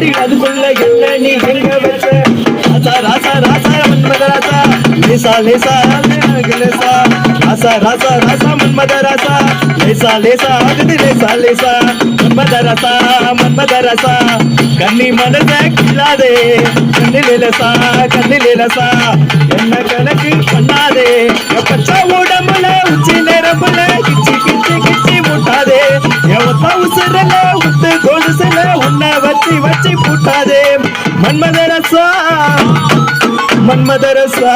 நீ எங்க வச்ச? ராசா ராசா ராசா மன்மத ராசா லேசா லேசா லேசா. ராசா ராசா ராசா மன்மத ராசா லேசா லேசா ஆகுது லேசா லேசா. மன்மத ராசா மன்மத ராசா கண்ணி மனச கிள்ளாதே கண்ணில் லேசா கண்ணில் லேசா. என்ன கணக்கு பண்ணாதே? என் உடம்புல உச்சி நேரம்புல கிச்சி கிச்சி கிச்சி முட்டாதே? என் ஒத்த உசுரல வச்சு வச்சு பூட்டாதே மன்மதரசா மன்மதரசா.